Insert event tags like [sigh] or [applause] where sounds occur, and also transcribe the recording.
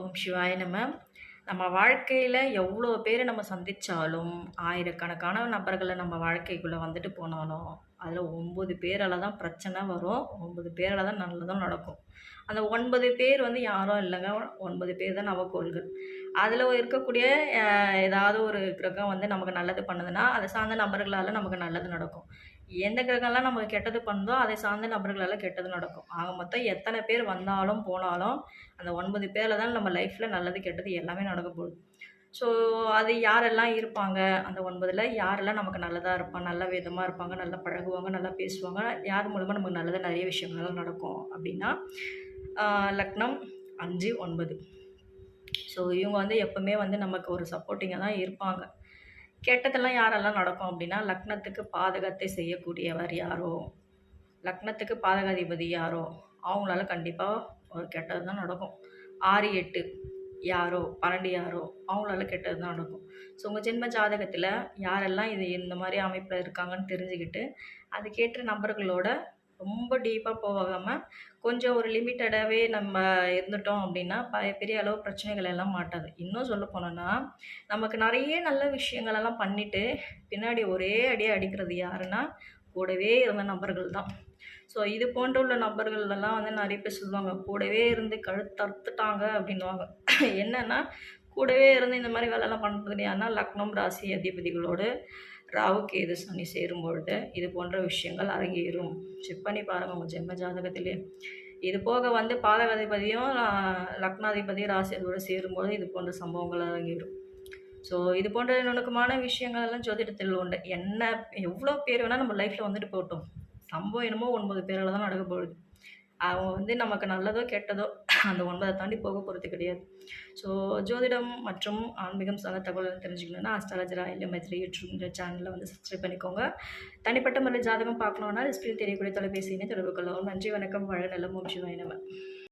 ஓம் சிவாய நம்ம நம்ம வாழ்க்கையில் எவ்வளோ பேர் நம்ம சந்தித்தாலும் ஆயிரக்கணக்கான நபர்களை நம்ம வாழ்க்கைக்குள்ளே வந்துட்டு போனாலும் அதில் ஒம்பது பேரால் தான் பிரச்சனை வரும். ஒம்பது பேரால் தான் நல்லதும் நடக்கும். அந்த ஒன்பது பேர் வந்து யாரும் இல்லைங்க. ஒன்பது பேர் தான் நவக்கோள்கள் அதில் இருக்கக்கூடிய ஏதாவது ஒரு கிரகம் வந்து நமக்கு நல்லது பண்ணுதுன்னா அதை சார்ந்த நபர்களால் நமக்கு நல்லது நடக்கும். எந்த கிரகம்லாம் நமக்கு கெட்டது பண்ணுதோ அதை சார்ந்த நபர்களெல்லாம் கெட்டது நடக்கும். ஆக மொத்தம் எத்தனை பேர் வந்தாலும் போனாலும் அந்த ஒன்பது பேரில் தான் நம்ம லைஃப்பில் நல்லது கெட்டது எல்லாமே நடக்க போகுது. ஸோ அது யாரெல்லாம் இருப்பாங்க? அந்த ஒன்பதில் யாரெல்லாம் நமக்கு நல்லதாக இருப்பாங்க? நல்ல விதமாக இருப்பாங்க? நல்லா பழகுவாங்க? நல்லா பேசுவாங்க? யார் மூலமாக நமக்கு நல்லதாக நிறைய விஷயங்கள்லாம் நடக்கும் அப்படின்னா லக்னம் அஞ்சு ஒன்பது. ஸோ இவங்க வந்து எப்போவுமே வந்து நமக்கு ஒரு சப்போர்ட்டிங்காக தான் இருப்பாங்க. கெட்டதெல்லாம் யாரெல்லாம் நடக்கும் அப்படின்னா லக்னத்துக்கு பாதகத்தை செய்யக்கூடியவர் யாரோ? லக்னத்துக்கு பாதகாதிபதி யாரோ? அவங்களால கண்டிப்பாக ஒரு கெட்டது தான் நடக்கும். ஆறு எட்டு யாரோ? பன்னெண்டு யாரோ? அவங்களால கெட்டது தான் நடக்கும். ஸோ உங்கள் ஜென்ம ஜாதகத்தில் யாரெல்லாம் இது இந்த மாதிரி அமைப்பில் இருக்காங்கன்னு தெரிஞ்சுக்கிட்டு அதுக்கேற்ற நபர்களோட ரொம்ப டீப்பாக போகாமல் கொஞ்சம் ஒரு லிமிட்டடாகவே நம்ம இருந்துட்டோம் அப்படின்னா ப பெரிய அளவு பிரச்சனைகள் எல்லாம் மாட்டாது. இன்னும் சொல்ல போனோன்னா நமக்கு நிறைய நல்ல விஷயங்களெல்லாம் பண்ணிவிட்டு பின்னாடி ஒரே அடியாக அடிக்கிறது யாருன்னா கூடவே இருந்த நபர்கள் தான். ஸோ இது போன்ற உள்ள நபர்களெல்லாம் வந்து நிறைய பேர் சொல்லுவாங்க கூடவே இருந்து கழுத்தறுத்துட்டாங்க அப்படின்வாங்க [laughs] என்னென்னா கூடவே இருந்து இந்த மாதிரி வேலைலாம் பண்ணுறது யாருன்னா லக்னம் ராசி அதிபதிகளோடு ராவு கேது சனி சேரும் பொழுது இது போன்ற விஷயங்கள் அரங்கேறும். செக் பண்ணி பாருங்கள் உங்கள் ஜென்ம ஜாதகத்திலே. இது போக வந்து பாதகாதிபதியும் லக்னாதிபதியும் ராசியோடு சேரும்போது இது போன்ற சம்பவங்கள் அரங்கேறும். ஸோ இது போன்ற நுணுக்கமான விஷயங்கள் எல்லாம் ஜோதிடத்தில் உண்டு. என்ன எவ்வளோ பேர் வேணால் நம்ம லைஃப்பில் வந்துட்டு போட்டோம் சம்பவம் என்னமோ ஒன்பது பேரால் தான் நடக்க போகுது. அவங்க வந்து நமக்கு நல்லதோ கெட்டதோ அந்த ஒன்பதை தாண்டி போக போகிறது கிடையாது. ஸோ ஜோதிடம் மற்றும் ஆன்மீகம் சார்ந்த தகவல் தெரிஞ்சுக்கணுன்னா அஸ்ட்ராலஜரா இல்லை மைத்ரி யூடியூப்ங்கிற சேனலில் வந்து சப்ஸ்கிரைப் பண்ணிக்கோங்க. தனிப்பட்ட முறையில் ஜாதகம் பார்க்கணுன்னா ஸ்க்ரீன் தெரியக்கூடிய தொலைபேசியினை தொடர்பு கொள்ளவும். நன்றி வணக்கம் வாழ நல்ல மூச்சு வாயினவன்